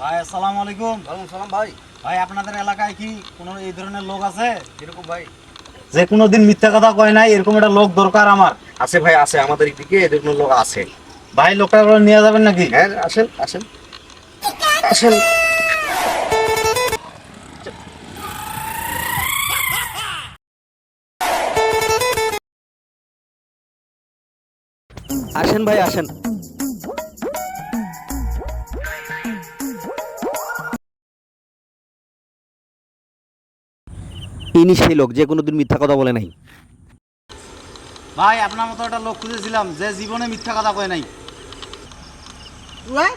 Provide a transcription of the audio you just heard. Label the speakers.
Speaker 1: ভাই আসসালামু আলাইকুম।
Speaker 2: ওয়ালাইকুম সালাম ভাই।
Speaker 1: ভাই আপনাদের এলাকায় কি কোনো এই ধরনের লোক আছে?
Speaker 2: কীরকম ভাই?
Speaker 1: যে কোনো দিন মিথ্যা কথা কয় নাই এরকম একটা লোক দরকার আমার।
Speaker 2: আছে ভাই আছে আমাদের দিকে এদের কোনো লোক আছে।
Speaker 1: ভাই লোকটা নিয়ে যাবেন নাকি?
Speaker 2: হ্যাঁ আসেন আসেন। আসেন। আসেন ভাই আসেন। ইনি সেই লোক যে কোনো দিন মিথ্যা কথা বলে নাই।
Speaker 1: ভাই আপনার মতো একটা লোক খুঁজেছিলাম যে জীবনে মিথ্যা কথা কয় নাই।
Speaker 3: What?